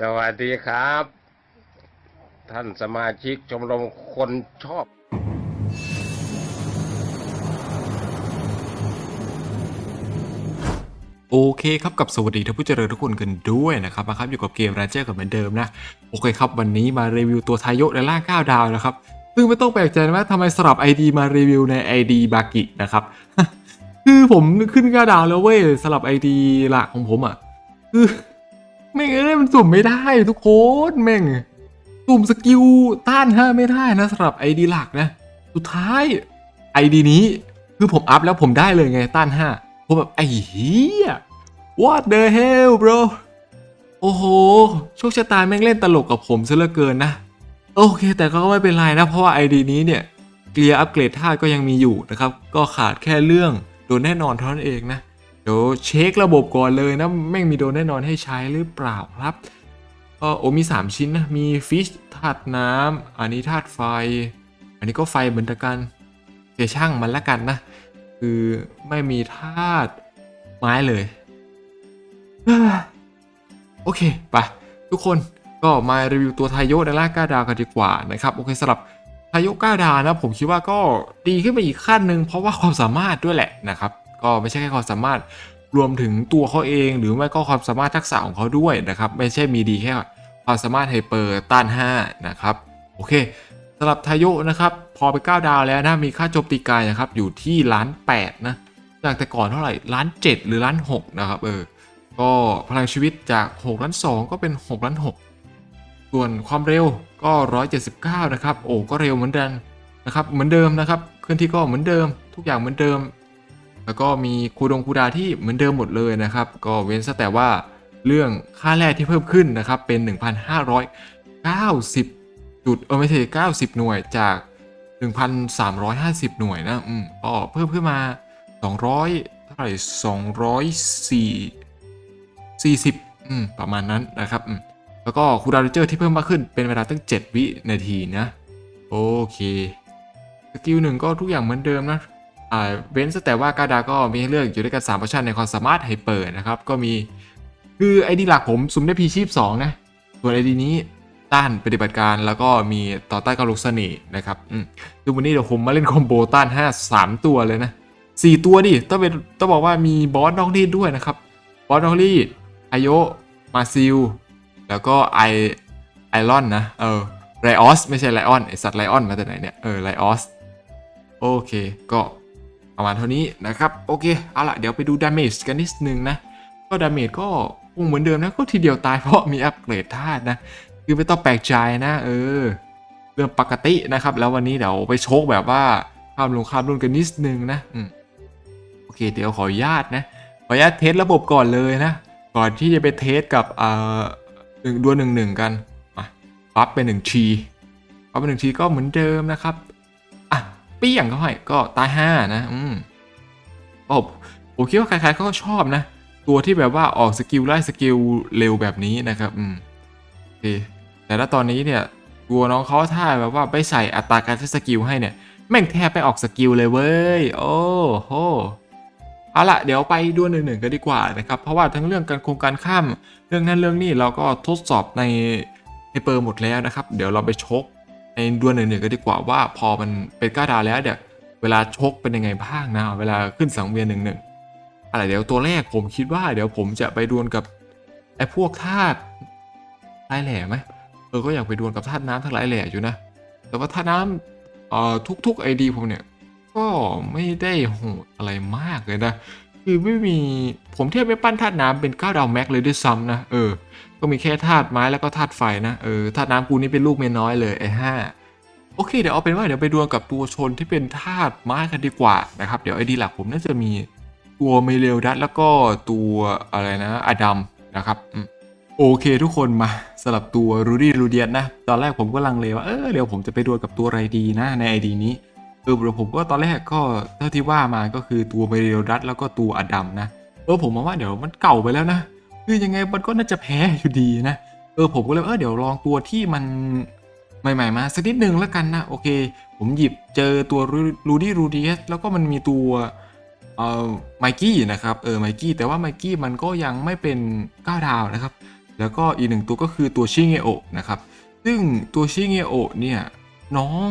สวัสดีครับ ท่านสมาชิกชมรมคนชอบ โอเคครับกับสวัสดีท่านผู้เจริญทุกคนกันด้วยนะครับมาครับอยู่กับเกมราเจอร์กับเหมือนเดิมนะ โอเคครับ วันนี้มารีวิวตัวทายโยในล่า9ดาวนะครับ ซึ่งไม่ต้องแปลกใจนะว่าทำไมสลับ ID มารีวิวใน ID บากินะครับ คือผมขึ้น9ดาวแล้วเว้ยสลับ ID หลักของผมอะคือ แม่งเอ้ยมันสุ่มไม่ได้ทุกคนแม่งสุ่มสกิลต้านห้าไม่ได้นะสำหรับ ID หลักนะ สุดท้าย ID นี้คือผมอัพแล้วผมได้เลยไงต้านห้าผมแบบไอ้เหี้ย What the hell bro โอ้โห โชคชะตาแม่งเล่นตลกกับผมซะเหลือเกินนะ โอเค แต่ก็ไม่เป็นไรนะ เพราะว่า ID นี้เนี่ยเกียร์อัปเกรดท่าก็ยังมีอยู่นะครับ ก็ขาดแค่เรื่องโดนแน่นอนเท่านั้นเองนะ เดี๋ยวเช็คระบบก่อนเลยนะแม่งมีโดนแน่นอนให้ใช้หรือเปล่าครับก็โอมี 3 ชิ้นนะมีฟิชธาตุน้ำอันนี้ธาตุไฟ อันนี้ก็ไฟเหมือนกันเดี๋ยช่างมันละกันนะ คือไม่มีธาตุไม้เลย โอเคไปทุกคนก็มารีวิวตัวไทโยในล่าก้าดากันดีกว่านะครับโอเคสำหรับไทโยก้าดานะผมคิดว่าก็ดีขึ้นไปอีกขั้นหนึ่งเพราะว่าความสามารถด้วยแหละนะครับ ก็ไม่ใช่แค่ความสามารถรวมถึงตัวเขาเอง หรือไม่ก็ความสามารถทักษะของเขาด้วยนะครับ ไม่ใช่มีดีแค่ความสามารถไฮเปอร์ต้าน5นะครับโอเคสำหรับไทโยนะครับพอไป 9 ดาวแล้วนะมีค่าโจมตีกายนะครับอยู่ที่ล้าน8นะจากแต่ก่อนเท่าไหร่ล้าน7หรือล้าน6นะครับเออก็พลังชีวิตจาก6ล้าน2ก็เป็น6ล้าน6ส่วนความเร็วก็ 179 นะครับ โอ้ก็เร็วเหมือนเดิมนะครับเหมือนเดิมนะครับเคลื่อนที่ก็เหมือนเดิม ทุกอย่างเหมือนเดิม แล้วก็มีคูดงคูดาที่เหมือนเดิมหมดเลยนะครับ ก็เว้นซะแต่ว่าเรื่องค่าแร่ที่เพิ่มขึ้นนะครับเป็น 1,590 จุดเออไม่ใช่90 หน่วยจาก 1,350 หน่วยนะอืมก็เพิ่มขึ้นมา 200 เท่าไหร่204 40อืมประมาณนั้นนะครับอืมแล้วก็คูดาวน์เจอร์ที่เพิ่มมากขึ้นเป็นเวลาตั้ง 7 วินาทีนะ โอเคสกิลหนึ่งก็ทุกอย่างเหมือนเดิมนะ เว้นแต่ว่าการดาก็มีให้เลือกอยู่ด้วยกัน3ออปชันในความสามารถไฮเปอร์นะครับ ก็มีคือไอดีหลักผมสุ่มได้พีชีพ2นะ ส่วนไอดีนี้ต้านปฏิบัติการแล้วก็มีต่อต้านการลุกเสน่ห์นะครับคือวันนี้เดี๋ยวผมมาเล่นคอมโบต้าน 5 3 ตัวเลยนะ 4 ตัวดิต้องเป็นต้องบอกว่ามีบอสนอกรีดด้วยนะครับ บอสนอกรีดไอโยมาซิล แล้วก็ไอไอรอนนะเออไรออสไม่ใช่ไลออนไอสัตว์ไลออนมาจากไหนเนี่ยเออไลออสโอเคก็ ประมาณเท่านี้นะครับ โอเค เอาล่ะเดี๋ยวไปดูดาเมจกันนิดนึงนะ ก็ดาเมจก็คงเหมือนเดิมนะ ก็ทีเดียวตายเพราะมีอัปเกรดธาตุนะ คือไม่ต้องแปลกใจนะ เออ เรื่องปกตินะครับ แล้ววันนี้เดี๋ยวไปโชคแบบว่าข้ามลงข้ามรุ่นกันนิดนึงนะอืมโอเค เดี๋ยวขออนุญาตนะ ขออนุญาตเทสระบบก่อนเลยนะ ก่อนที่จะไปเทสกับอ่าหนึ่งดวลหนึ่งหนึ่งกันมาปั๊บเป็นหนึ่งทีปั๊บเป็นหนึ่งทีก็เหมือนเดิมนะครับ ปี้ยงเขาให้ก็ตายห้านะอืมก็ผมคิดว่าใครๆเขาก็ชอบนะ ตัวที่แบบว่าออกสกิลไล่สกิลเร็วแบบนี้นะครับ อืมโอเคแต่ถ้าตอนนี้เนี่ยตัวน้องเขาถ้าแบบว่าไปใส่อัตราการใช้สกิลให้เนี่ยแม่งแทบไปออกสกิลเลยเว้ย โอ้โหเอาละเดี๋ยวไปดวลหนึ่งหนึ่งกันดีกว่านะครับ เพราะว่าทั้งเรื่องการโครงการข้าม เรื่องนั้นเรื่องนี้เราก็ทดสอบในในเปอร์หมดแล้วนะครับ เดี๋ยวเราไปชก ในดวลหนึ่งหนึ่งกันดีกว่าว่าพอมันเป็นก้าดาแล้วเดี๋ยวเวลาชกเป็นยังไงบ้างนะเวลาขึ้นสังเวียนหนึ่งหนึ่งอะไรเดี๋ยวตัวแรกผมคิดว่าเดี๋ยวผมจะไปดวลกับไอ้พวกธาตุลายแหล่ไหมเออก็อยากไปดวลกับธาตุน้ำธาตุลายแหล่อยู่นะ แต่ว่าธาตุน้ำเอ่อทุกๆไอดีผมเนี่ยก็ไม่ได้โหดอะไรมากเลยนะคือไม่มีผมเทียบไม่ปั้นธาตุน้ำเป็น9ดาวแม็กเลยด้วยซ้ำนะเออ ก็มีแค่ธาตุไม้แล้วก็ธาตุไฟนะเออธาตุน้ำกูนี่เป็นลูกเมียน้อยเลยไอ้ห้าโอเคเดี๋ยวเอาเป็นว่าเดี๋ยวไปดวลกับตัวชนที่เป็นธาตุไม้กันดีกว่านะครับเดี๋ยวไอดีหลักผมน่าจะมีตัวเมเลลดัตแล้วก็ตัวอะไรนะอดัมนะครับโอเคทุกคนมาสลับตัวรูดี้รูเดียนนะ ตอนแรกผมก็ลังเลว่าเออเดี๋ยวผมจะไปดวลกับตัวอะไรดีนะในไอดีนี้เออผมก็ตอนแรกก็เท่าที่ว่ามาก็คือตัวเมเรียลดัตแล้วก็ตัวอดัมนะเออผมมองว่าเดี๋ยวมันเก่าไปแล้วนะ คือยังไงมันก็น่าจะแพ้อยู่ดีนะ เออผมก็เลยเออเดี๋ยวลองตัวที่มันใหม่ๆมาสักนิดนึงแล้วกันนะโอเค ผมหยิบเจอตัวรูดี้รูดีสแล้วก็มันมีตัวเอ่อไมกี้นะครับเออไมกี้แต่ว่าไมกี้มันก็ยังไม่เป็น9ดาวนะครับ แล้วก็อีกหนึ่งตัวก็คือตัวชิเงโอนะครับ ซึ่งตัวชิเงโอเนี่ยน้อง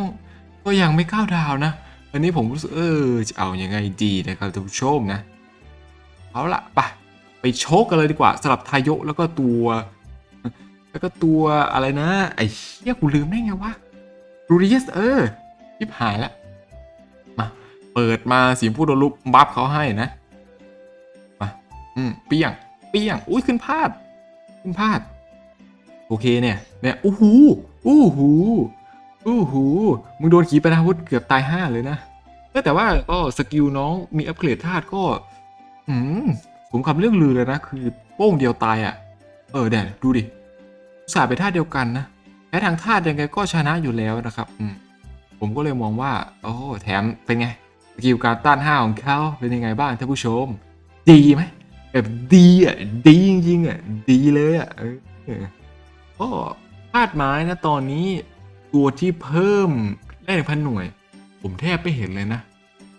ก็ยังไม่ก้าดาวนะ อันนี้ผมรู้สึกเออจะเอาอยัางไงดีนะครับท่านผู้ชมนะ เอาละไป ไปโชกกันเลยดีกว่าสลับทายกแล้วก็ตัว แล้วก็ตัวอะไรนะ ไอ้เหี้ยกูลืมได้ไงวะรูริสเออยิบหายละมาเปิดมาสีพูดโดนลุบบัฟเขาให้นะมาอืมเปี้ยงเปี้ยงอุ้ยขึ้นพลาด ขึ้นพลาด โอเคเนี่ยเนี่ยอู้หูอู้หูอู้หูมึงโดนขีปนาวุธเกือบตายห้าเลยนะแต่ว่าก็สกิลน้องมีอัปเกรดธาตุก็ อืม ผมคำเรื่องลือเลยนะ คือโป้งเดียวตายอะ เออเดี๋ยวดูดิอุตสาห์ไปท่าเดียวกันนะแพ้ทางธายังไงก็ชนะอยู่แล้วนะครับอืมผมก็เลยมองว่า โอ้แถมเป็นไงสกิลการต้านห้าของเขาเป็นยังไงบ้างท่านผู้ชม ดีไหมแบบดีอะดีจริงๆอะดีเลยอะเออก็ธาตุไม้นะตอนนี้ตัวที่เพิ่มแร่หนึ่งพันหน่วย ผมแทบไม่เห็นเลยนะ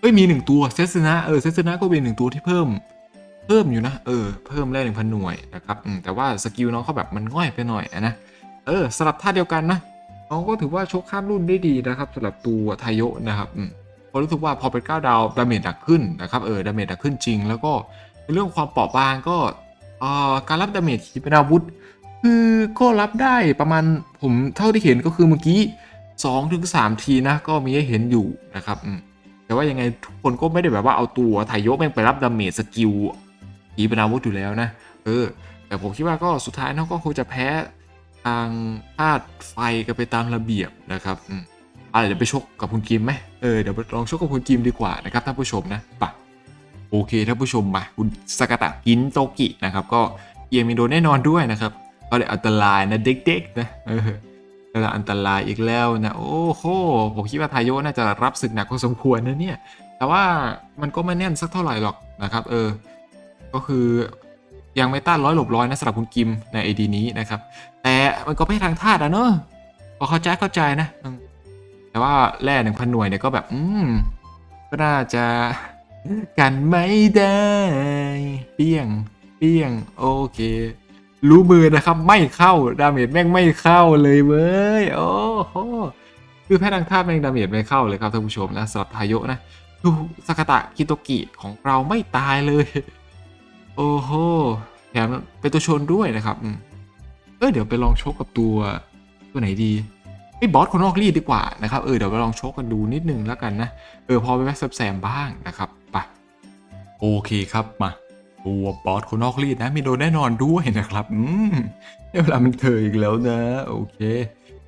เอ้ยมีหนึ่งตัวเซสนะเออเซสนะก็เป็นหนึ่งตัวที่เพิ่ม เพิ่มอยู่นะเออเพิ่มแร่หนึ่งพันหน่วยนะครับแต่ว่าสกิลน้องเขาแบบมันง่อยไปหน่อยนะเออสลับท่าเดียวกันนะน้องก็ถือว่าชกข้ามรุ่นได้ดีนะครับสำหรับตัวไทโยนะครับอืมเพราะรู้สึกว่าพอเป็น9ดาวดาเมจหนักขึ้นนะครับเออดาเมจหนักขึ้นจริง แล้วก็ในเรื่องความเปราะบางก็เอ่อการรับดาเมจขีปนาวุธ คือก็รับได้ประมาณผมเท่าที่เห็นก็คือเมื่อกี้2ถึง3ทีนะก็มีให้เห็นอยู่นะครับแต่ว่ายังไงทุกคนก็ไม่ได้แบบว่าเอาตัวไทโยะแม่งไปรับดาเมจสกิล ขีปนาวุธอยู่แล้วนะ เออ แต่ผมคิดว่าก็สุดท้ายน้องก็คงจะแพ้ทางธาตุไฟกันไปตามระเบียบนะครับอืมอะไรเดี๋ยวไปชกกับคุณกิมไหมเออเดี๋ยวลองชกกับคุณกิมดีกว่านะครับท่านผู้ชมนะปะโอเคท่านผู้ชมมาคุณสกตะกินโตกินะครับก็เอียมิโดนแน่นอนด้วยนะครับก็เลยอันตรายนะเด็กๆนะเออก็เลยอันตรายอีกแล้วนะโอ้โหผมคิดว่าทายโยน่าจะรับศึกหนักพอสมควรนะเนี่ยแต่ว่ามันก็ไม่แน่นสักเท่าไหร่หรอกนะครับ เออ ก็คือยังไม่ต้านร้อยหลบร้อยนะสำหรับคุณกิมในไอดีนี้นะครับ แต่มันก็ไม่ทางธาตุอะเนอะก็เข้าใจเข้าใจนะ แต่ว่าแร่หนึ่งพันหน่วยเนี่ยก็แบบ อืมก็น่าจะกันไม่ได้ เปี้ยง เปี้ยง โอเค รู้มือนะครับ ไม่เข้า ดาเมจแม่งไม่เข้าเลยเว้ย โอ้โห คือแพทย์ทางธาตุแม่งดาเมจไม่เข้าเลยครับท่านผู้ชมนะสำหรับทายโยนะ ดูสกตะคิโตกิของเราไม่ตายเลย โอ้โหแถมเป็นตัวชนด้วยนะครับเออเดี๋ยวไปลองชกกับตัวตัวไหนดีไอ้บอสคนนอกรีดดีกว่านะครับเออเดี๋ยวไปลองชกกันดูนิดนึงแล้วกันนะเออพอไปแวะแซมบ้างนะครับไปโอเคครับมาตัวบอสคนนอกรีดนะมีโดนแน่นอนด้วยนะครับอืมเวลามันเธออีกแล้วนะโอเค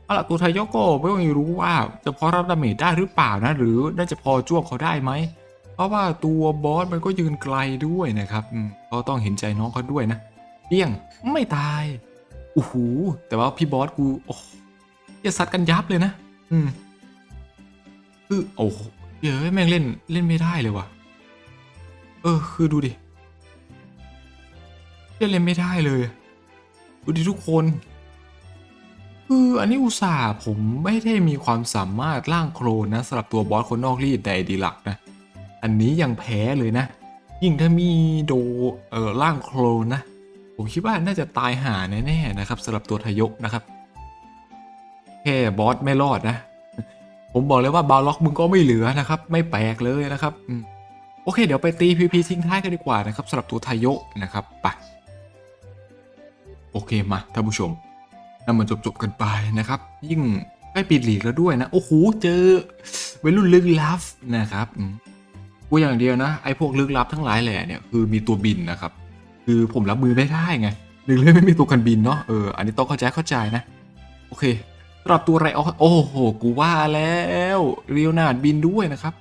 เอาล่ะตัวไทยก็ไม่ต้องรู้ว่าจะพอรับดาเมจได้หรือเปล่านะ หรือน่าจะพอจ้วงเขาได้ไหม เพราะว่าตัวบอสมันก็ยืนไกลด้วยนะครับก็ต้องเห็นใจน้องเขาด้วยนะเปี้ยงไม่ตายโอ้โหแต่ว่าพี่บอสกูโอ้จะซัดกันยับเลยนะ อืมคือโอ้เดี๋ยวแม่งเล่นเล่นไม่ได้เลยว่ะ เออ คือดูดิเล่นเล่นไม่ได้เลย ดูดิทุกคนคืออันนี้อุตส่าห์ผมไม่ได้มีความสามารถร่างโครนนะสำหรับตัวบอสคนนอกรีดในดีหลักนะ อันนี้ยังแพ้เลยนะ ยิ่งถ้ามีโดเออร่างโครนนะ ผมคิดว่าน่าจะตายหาแน่ๆนะครับสำหรับตัวทยกนะครับ แค่บอสไม่รอดนะ ผมบอกเลยว่าบาล็อกมึงก็ไม่เหลือนะครับ ไม่แปลกเลยนะครับโอเค เดี๋ยวไปตีพีพีทิ้งท้ายกันดีกว่านะครับสำหรับตัวทายกนะครับไปโอเคมาท่านผู้ชมนำมันจบๆกันไปนะครับ ยิ่งใกล้ปิดหลีกแล้วด้วยนะ โอ้โห เจอเวัยรุ่นลึกลับนะครับ อืมกูอย่างเดียวนะไอ้พวกลึกลับทั้งหลายแหล่เนี่ยคือมีตัวบินนะครับ คือผมรับมือไม่ได้ไงหนึ่งเลยไม่มีตัวกันบินเนาะเอออันนี้ต้องเข้าใจเข้าใจนะ โอเคสำหรับตัวไรออโอ้โหกูว่าแล้วเรียวนาดบินด้วยนะครับ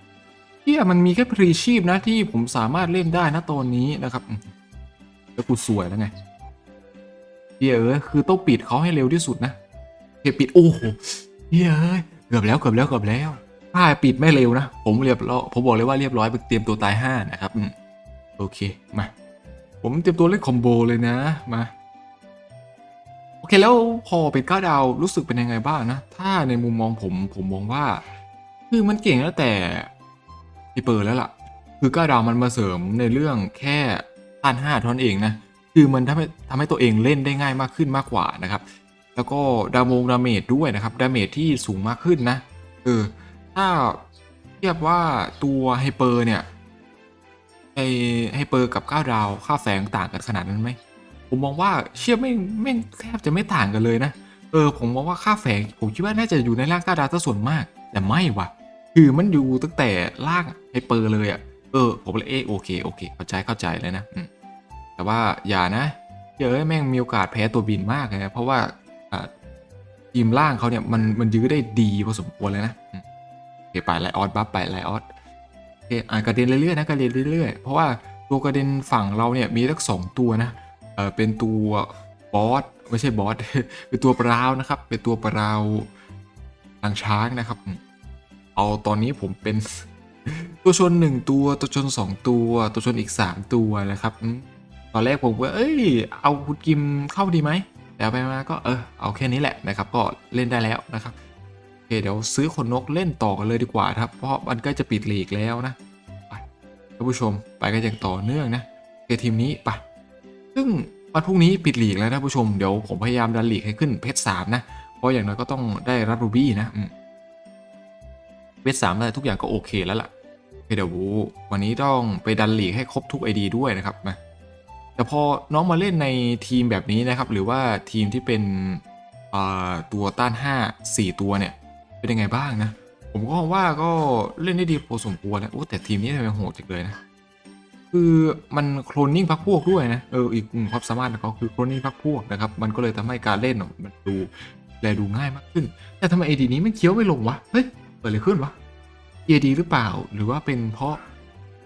เที่ยมันมีแค่พรีชีพนะที่ผมสามารถเล่นได้นะตอนนี้นะครับแล้วกูสวยแล้วไงเฮียเอ้ยคือต้องปิดเขาให้เร็วที่สุดนะเฮียปิดโอ้โหเฮียเอ้ยเกือบแล้วเกือบแล้วเกือบแล้ว ถ้าปิดไม่เร็วนะ ผมเรียบร้อยผมบอกเลยว่าเรียบร้อยไปเตรียมตัวตายห้านะครับโอเคมาผมเตรียมตัวเล่นคอมโบเลยนะมาโอเคแล้วพอเป็นก้าดาวรู้สึกเป็นยังไงบ้างนะ ถ้าในมุมมองผมผมมองว่า คือมันเก่งแล้วแต่พี่เปิดแล้วล่ะ คือก้าดาวมันมาเสริมในเรื่องแค่ต้านห้าท่านั้นเองนะคือมันทำให้ทำให้ตัวเองเล่นได้ง่ายมากขึ้นมากกว่านะครับ แล้วก็ดามงดาเมจด้วยนะครับดาเมจที่สูงมากขึ้นนะเออ ถ้าเทียบว่าตัวไฮเปอร์เนี่ยไอไฮเปอร์กับ9ดาวค่าแฝงต่างกันขนาดนั้นไหมผมมองว่าเชื่อไม่ไม่แทบจะไม่ต่างกันเลยนะเออผมมองว่าค่าแฝงผมคิดว่าน่าจะอยู่ในร่าง9ดาวซะส่วนมาก แต่ไม่ว่ะคือมันอยู่ตั้งแต่ล่างไฮเปอร์เลยอะ่ะเออผมเลยเออโอเคโอเค เข้าใจเข้าใจเลยนะแต่ว่าอย่านะเยอะแม่งมีโอกาสแพ้ตัวบินมากเลยนะเพราะว่าทีมล่างเขาเนี่ยมันมันยื้อได้ดีพอสมควรเลยนะ เคไปไลออสบัฟไปไลออสโอเคอ่ากระเด็นเรื่อยๆนะกระเด็นเรื่อยๆ เพราะว่าตัวกระเด็นฝั่งเราเนี่ยมีทั้งสองตัวนะเออเป็นตัวบอสไม่ใช่บอสเป็นตัวปราวนะครับ เป็นตัวปราวทางช้างนะครับ เอาตอนนี้ผมเป็นตัวชนหนึ่งตัวตัวชนสองตัวตัวชนอีกสามตัวนะครับตอนแรกผมว่าเอ้ย เอาคุณกิมเข้าดีไหมแต่ไปมาก็เออเอาแค่นี้แหละนะครับ ก็เล่นได้แล้วนะครับ เคเดี๋ยวซื้อขนนกเล่นต่อกันเลยดีกว่าครับ เพราะมันใกล้จะปิดลีกแล้วนะไปท่านผู้ชมไปกันอย่างต่อเนื่องนะเคทีมนี้ไปซึ่งวันพรุ่งนี้ปิดลีกแล้วนะผู้ชมเดี๋ยวผมพยายามดันลีกให้ขึ้นเพชรสามนะ เพราะอย่างน้อยก็ต้องได้รับรูบี้นะเพชรสามอะไรทุกอย่างก็โอเคแล้วล่ะเคเดี๋ยววันนี้ต้องไปดันลีกให้ครบทุก ID ด้วยนะครับมาแต่พอน้องมาเล่นในทีมแบบนี้นะครับ หรือว่าทีมที่เป็นตัวต้าน 5 4 ตัวเนี่ย เป็นยังไงบ้างนะ ผมก็ว่าก็เล่นได้ดีพอสมควรนะโอ้แต่ทีมนี้ทำไมโหดจังเลยนะ คือมันโคลนนิ่งพักพวกด้วยนะ เอออีกความสามารถของเขาคือโคลนนิ่งพักพวกนะครับ มันก็เลยทำให้การเล่นมันดูแลดูง่ายมากขึ้น แต่ทำไมเอดีนี้มันเคี้ยวไม่ลงวะ เฮ้ย เกิดอะไรขึ้นวะเอดีหรือเปล่า หรือว่าเป็นเพราะ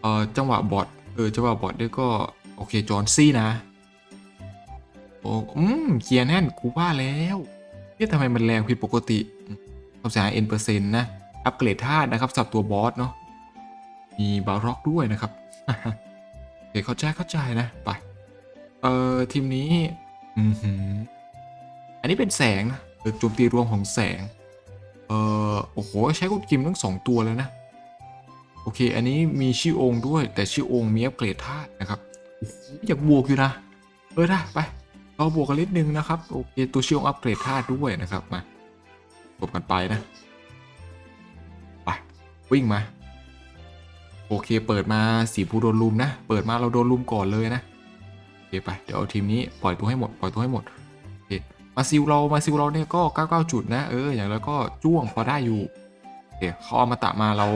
เออจังหวะบอทเออจังหวะบอทด้วยก็โอเคจอนซี่นะโอ้อืมเคียร์แน่นกูว่าแล้วเฮ้ยทำไมมันแรงผิดปกติ ความเสียหายเอ็นเปอร์เซ็นต์นะ อัปเกรดธาตุนะครับสำหรับตัวบอสเนาะ มีบาร็อกด้วยนะครับโอเคเข้าใจเข้าใจนะ ไป เอ่อ ทีมนี้ อือหืออันนี้เป็นแสงนะโจมตีรวมของแสง เอ่อ โอ้โห ใช้กุญกิมทั้งสองตัวแล้วนะ โอเค อันนี้มีชื่อองค์ด้วย แต่ชื่อองค์มีอัปเกรดธาตุนะครับโอ้โหอยากบวกอยู่นะ เออได้ไปเราบวกกันนิดนึงนะครับ โอเค ตัวชื่อองค์อัปเกรดธาตุด้วยนะครับ มา จบกันไปนะไปวิ่งมา โอเคเปิดมาสีผู้โดนลุมนะ เปิดมาเราโดนลุมก่อนเลยนะโอเคไปเดี๋ยวเอาทีมนี้ปล่อยตัวให้หมดปล่อยตัวให้หมดโอเคมาซิลเรามาซิลเราเนี่ยก็ 99 จุดนะเอออย่างแล้วก็จ้วงพอได้อยู่โอเคเขาเอามาตะมาเรา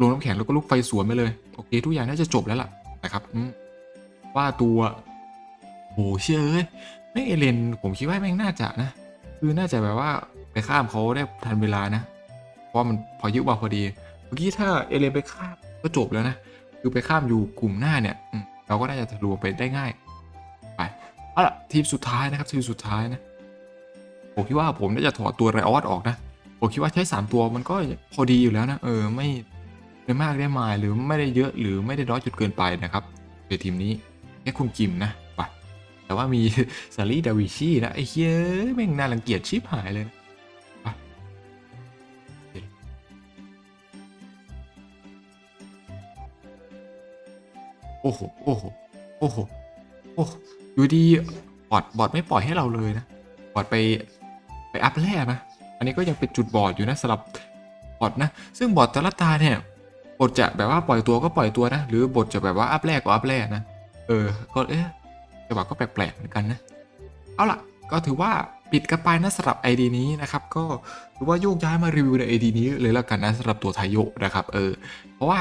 ลงน้ำแข็งแล้วก็ลูกไฟสวนไปเลยโอเคทุกอย่างน่าจะจบแล้วล่ะนะครับว่าตัวโหเชื่อเอ้ยแม่เอเลนผมคิดว่าแม่งน่าจะนะ คือน่าจะแบบว่า ไปข้ามเขาได้ทันเวลานะ เพราะมันพอยุบมาพอดี เมื่อกี้ถ้าเอเลนไปข้ามก็จบแล้วนะ คือไปข้ามอยู่กลุ่มหน้าเนี่ยเราก็น่าจะทะลวงไปได้ง่าย ไปเอาล่ะทีมสุดท้ายนะครับทีมสุดท้ายนะ ผมคิดว่าผมน่าจะถอดตัวไรออสออกนะ ผมคิดว่าใช้ 3 ตัวมันก็พอดีอยู่แล้วนะ เออไม่ไม่มากได้มายหรือไม่ได้เยอะหรือไม่ได้น้อยจุดเกินไปนะครับในทีมนี้แค่คุณกิมนะไปแต่ว่ามีซารีดาวิชีนะไอ้เฮ้ยแม่งน่ารังเกียจชิบหายเลยนะ โอ้โห โอ้โห โอ้โห โอ้โหอยู่ดีบอดบอดไม่ปล่อยให้เราเลยนะ บอดไปไปอัพแร่นะ อันนี้ก็ยังเป็นจุดบอดอยู่นะสำหรับบอดนะ ซึ่งบอดแต่ละตาเนี่ย บทจะแบบว่าปล่อยตัวก็ปล่อยตัวนะ หรือบทจะแบบว่าอัพแรกก็อัพแรกนะ เออ ก็เอ๊ะจังหวะก็แปลกๆเหมือนกันนะ เอาล่ะ ก็ถือว่าปิดกันไปนะสำหรับ ID นี้นะครับก็ถือว่าโยกย้ายมารีวิวใน ID นี้เลยแล้วกันนะสำหรับตัวไทโยนะครับเออเพราะว่า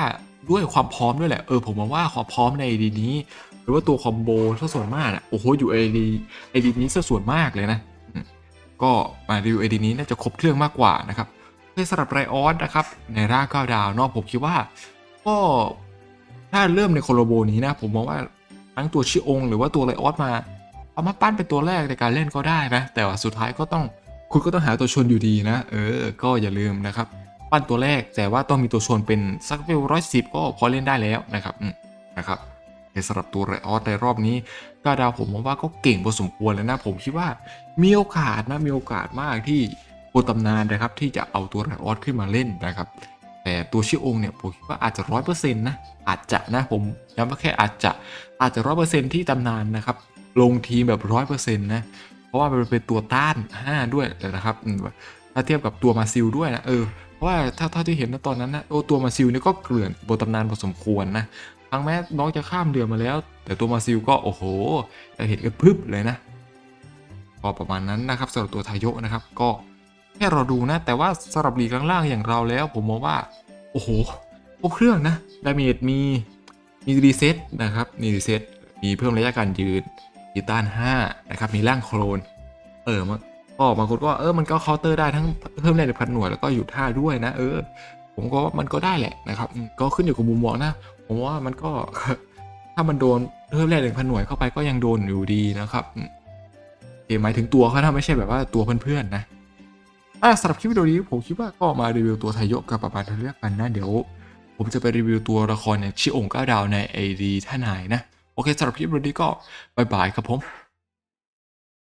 ด้วยความพร้อมด้วยแหละ เออผมมองว่าความพร้อมใน ID นี้ หรือว่าตัวคอมโบซะส่วนมากอะโอ้โหอยู่ ID ID นี้ซะส่วนมากเลยนะก็มารีวิว ID นี้น่าจะครบเครื่องมากกว่านะครับในสำหรับไรออสนะครับในร่างก้าดาวนอกผมคิดว่า ก็ถ้าเริ่มในโคโลโบนี้นะผมมองว่าทั้งตัวชิองหรือว่าตัวไรออสมาเอามาปั้นเป็นตัวแรกในการเล่นก็ได้นะ แต่ว่าสุดท้ายก็ต้องคุณก็ต้องหาตัวชนอยู่ดีนะ เออ ก็อย่าลืมนะครับ ปั้นตัวแรก แต่ว่าต้องมีตัวชนเป็นสักเวลร้อยสิบก็พอเล่นได้แล้วนะครับนะครับสำหรับตัวไรออสในรอบนี้กาดาวผมมองว่าก็เก่งพอสมควรแล้วนะผมคิดว่ามีโอกาสนะมีโอกาสมากที่ตัวตำนานนะครับที่จะเอาตัวไรออสขึ้นมาเล่นนะครับ แต่ตัวชื่องเนี่ยผมคิดว่าอาจจะร้อยเปอร์เซ็นต์นะอาจจะนะผมย้ำว่าแค่อาจจะอาจจะร้อยเปอร์เซ็นต์ที่ตำนานนะครับลงทีมแบบร้อยเปอร์เซ็นต์นะเพราะว่ามันเป็นตัวต้าน5ด้วยนะครับถ้าเทียบกับตัวมาซิลด้วยนะเออ เพราะว่าถ้าเท่าที่เห็นนะตอนนั้นนะโอ้ตัวมาซิลนี่ก็เกลื่อนบนตำนานพอสมควรนะทั้งแม้น้องจะข้ามเดือนมาแล้ว แต่ตัวมาซิลก็โอ้โหจะเห็นกันพรึบเลยนะก็ประมาณนั้นนะครับสำหรับตัวทายกนะครับ ก็แค่เราดูนะ แต่ว่าสำหรับลีกล่างๆอย่างเราแล้ว ผมมองว่า โอ้โหครบเครื่องนะดาเมจมีมีรีเซ็ตนะครับมีรีเซ็ตมีเพิ่มระยะการยืนกีต้าน 5 นะครับ มีร่างโครนเออมัน ก็บางคนก็เออมันก็เคาน์เตอร์ได้ทั้งเพิ่มแรงในพันหน่วยแล้วก็อยู่ท่าด้วยนะ เออ ผมก็มันก็ได้แหละนะครับ ก็ขึ้นอยู่กับมุมมองนะ ผมว่ามันก็ถ้ามันโดนเพิ่มแรงหนึ่งพันหน่วยเข้าไปก็ยังโดนอยู่ดีนะครับอืมโอเหมายถึงตัวเขานะไม่ใช่แบบว่าตัวเพื่อนๆนะอะสำหรับคลิปวิดีโอนี้ผมคิดว่าก็มารีวิวตัวไทโยกกับประปาทะเลือกกันนะเดี๋ยวผมจะไปรีวิวตัวละครอย่างชิองก้าดาวในไอดีท่านายนะ โอเคสำหรับคลิปวิดีโอนี้ก็บายบายครับผม